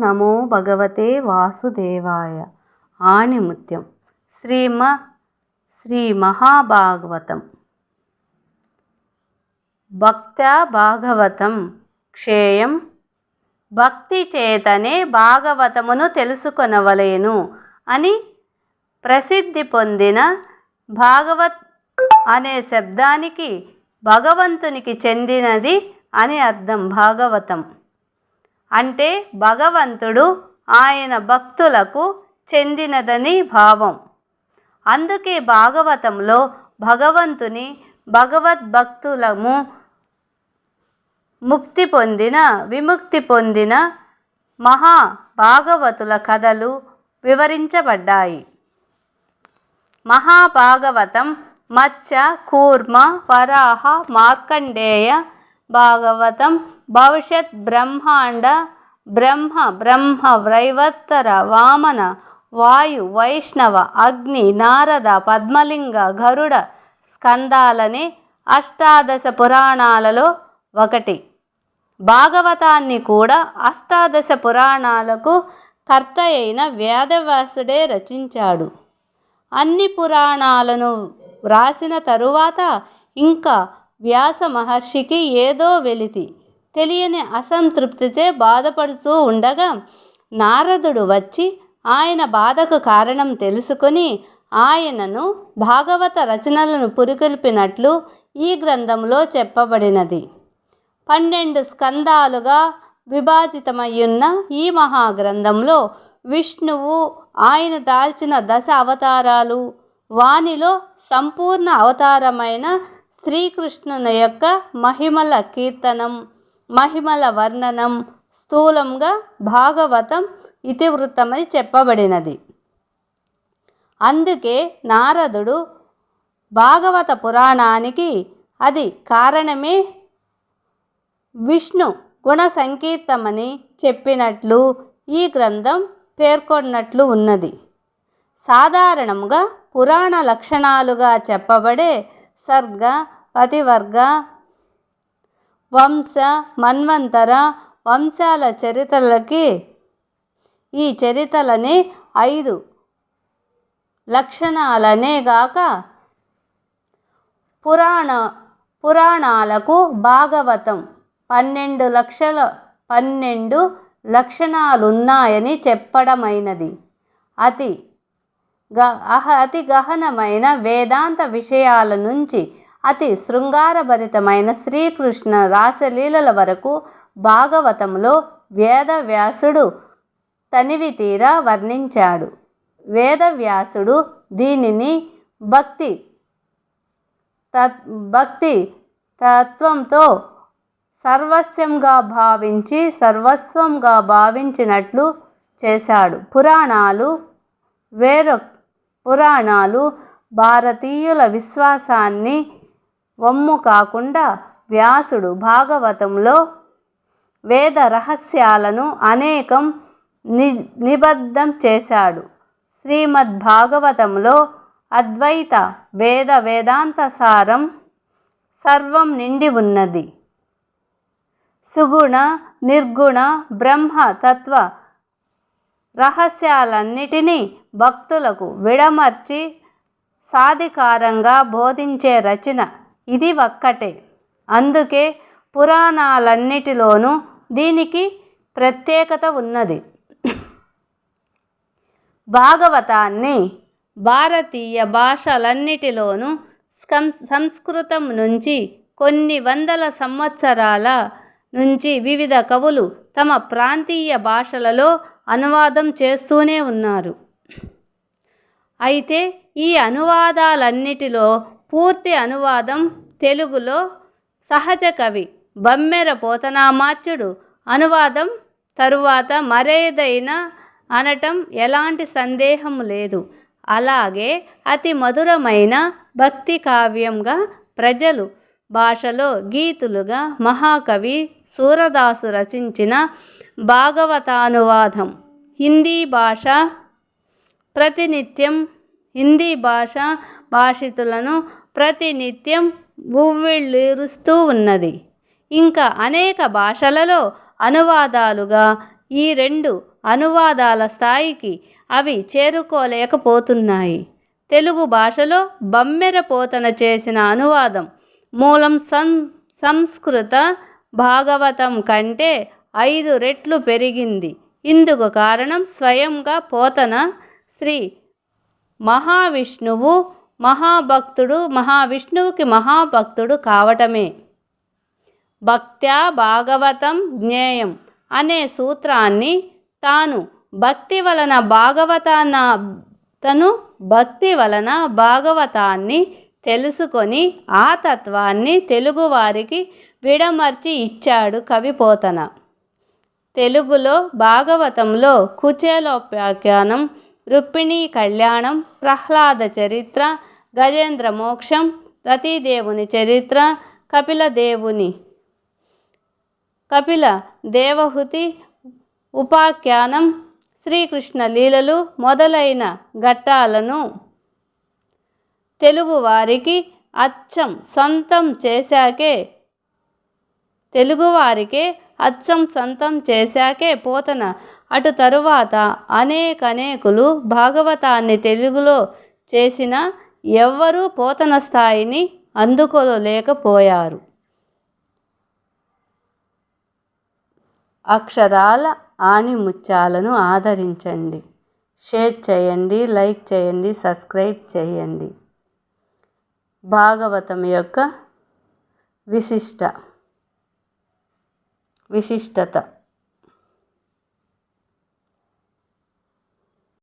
నమో భగవతే వాసుదేవాయ. ఆణిముత్యం శ్రీమ శ్రీ మహాభాగవతం. భక్త భాగవతం క్షేయం. భక్తి చేతనే భాగవతమును తెలుసుకొనవలేను అని ప్రసిద్ధి పొందిన భాగవత్ అనే శబ్దానికి భగవంతునికి చెందినది అని అర్థం భాగవతం. అంటే భగవంతుడు ఆయన భక్తులకు చెందినదని భావం. అందుకే భాగవతంలో భగవంతుని భగవద్భక్తులము ముక్తి పొందిన విముక్తి పొందిన మహా భాగవతుల కథలు వివరించబడ్డాయి. మహాభాగవతం మత్స్య కూర్మ వరాహ మార్కండేయ భాగవతం భవిష్యత్ బ్రహ్మాండ బ్రహ్మ బ్రహ్మ వైవత్తర వామన వాయు వైష్ణవ అగ్ని నారద పద్మలింగ గరుడ స్కందాలనే అష్టాదశ పురాణాలలో ఒకటి. భాగవతాన్ని కూడా అష్టాదశ పురాణాలకు కర్త అయిన వేదవ్యాసుడే రచించాడు. అన్ని పురాణాలను వ్రాసిన తరువాత ఇంకా వ్యాస మహర్షికి ఏదో వెలితి. తెలియని అసంతృప్తితో బాధపడుతూ ఉండగా నారదుడు వచ్చి ఆయన బాధకు కారణం తెలుసుకొని ఆయనను భాగవత రచనలను పురికొల్పినట్లు ఈ గ్రంథంలో చెప్పబడినది. పన్నెండు స్కందాలుగా విభాజితమయ్యున్న ఈ మహాగ్రంథంలో విష్ణువు ఆయన దాల్చిన దశ అవతారాలు వానిలో సంపూర్ణ అవతారమైన శ్రీకృష్ణుని యొక్క మహిమల కీర్తనం మహిమల వర్ణనం స్థూలంగా భాగవతం ఇతివృత్తమని చెప్పబడినది. అందుకే నారదుడు భాగవత పురాణానికి అది కారణమే విష్ణు గుణ సంకీర్తమని చెప్పినట్లు ఈ గ్రంథం పేర్కొన్నట్లు ఉన్నది. సాధారణంగా పురాణ లక్షణాలుగా చెప్పబడే సర్గ పతివర్గ వంశ మన్వంతర వంశాల చరిత్రలకి ఈ చరిత్రలని ఐదు లక్షణాలనే గాక పురాణ పురాణాలకు భాగవతం పన్నెండు లక్షల పన్నెండు లక్షణాలున్నాయని చెప్పడమైనది. అతి గ అహ అతి గహనమైన వేదాంత విషయాల నుంచి అతి శృంగారభరితమైన శ్రీకృష్ణ రాసలీలల వరకు భాగవతంలో వేదవ్యాసుడు తనివి తీరా వర్ణించాడు. వేదవ్యాసుడు దీనిని భక్తి తత్ భక్తి తత్వంతో సర్వస్వంగా భావించి సర్వస్వంగా భావించినట్లు చేశాడు. పురాణాలు వేరొ పురాణాలు భారతీయుల విశ్వాసాన్ని వమ్ము కాకుండా వ్యాసుడు భాగవతంలో వేద రహస్యాలను అనేకం ని నిబద్ధం చేశాడు. శ్రీమద్ భాగవతంలో అద్వైత వేద వేదాంత సారం సర్వం నిండి ఉన్నది. సుగుణ నిర్గుణ బ్రహ్మ తత్వ రహస్యాలన్నిటినీ భక్తులకు విడమర్చి సాధికారంగా బోధించే రచన ఇది ఒక్కటే. అందుకే పురాణాలన్నిటిలోనూ దీనికి ప్రత్యేకత ఉన్నది. భాగవతాన్ని భారతీయ భాషలన్నిటిలోనూ స్కం సంస్కృతం నుంచి కొన్ని వందల సంవత్సరాల నుంచి వివిధ కవులు తమ ప్రాంతీయ భాషలలో అనువాదం చేస్తూనే ఉన్నారు. అయితే ఈ అనువాదాలన్నిటిలో పూర్తి అనువాదం తెలుగులో సహజ కవి బమ్మెర పోతనామాచ్యుడు. అనువాదం తరువాత మరేదైనా అనటం ఎలాంటి సందేహం లేదు. అలాగే అతి మధురమైన భక్తి కావ్యంగా ప్రజలు భాషలో గీతులుగా మహాకవి సూరదాసు రచించిన భాగవతానువాదం. హిందీ భాష ప్రతినిత్యం హిందీ భాష భాషితులను ప్రతినిత్యం ఉవ్విళ్ళూరుస్తూ ఉన్నది. ఇంకా అనేక భాషలలో అనువాదాలుగా ఈ రెండు అనువాదాల స్థాయికి అవి చేరుకోలేకపోతున్నాయి. తెలుగు భాషలో బమ్మెర పోతన చేసిన అనువాదం మూలం సం సంస్కృత భాగవతం కంటే ఐదు రెట్లు పెరిగింది. ఇందుకు కారణం స్వయంగా పోతన శ్రీ మహావిష్ణువు మహాభక్తుడు మహావిష్ణువుకి మహాభక్తుడు కావటమే. భక్త్యా భాగవతం జ్ఞేయం అనే సూత్రాన్ని తాను భక్తి వలన భాగవతాన్న తను భక్తి వలన భాగవతాన్ని తెలుసుకొని ఆ తత్వాన్ని తెలుగువారికి విడమర్చి ఇచ్చాడు కవిపోతన తెలుగులో భాగవతంలో కుచేలోపాఖ్యానం రుక్మిణీ కళ్యాణం ప్రహ్లాద చరిత్ర గజేంద్ర మోక్షం రతీదేవుని చరిత్ర కపిల దేవుని కపిల దేవహుతి ఉపాఖ్యానం శ్రీకృష్ణ లీలలు మొదలైన ఘట్టాలను తెలుగువారికి అచ్చం సొంతం చేశాకే తెలుగువారికే అచ్చం సొంతం చేశాకే పోతన. అటు తరువాత అనేకనేకులు భాగవతాన్ని తెలుగులో చేసిన ఎవ్వరూ పోతన స్థాయిని అందుకోలేకపోయారు అక్షరాల ఆణిముత్యాలను ఆదరించండి. షేర్ చేయండి లైక్ చేయండి సబ్స్క్రైబ్ చేయండి. భాగవతం యొక్క విశిష్ట విశిష్టత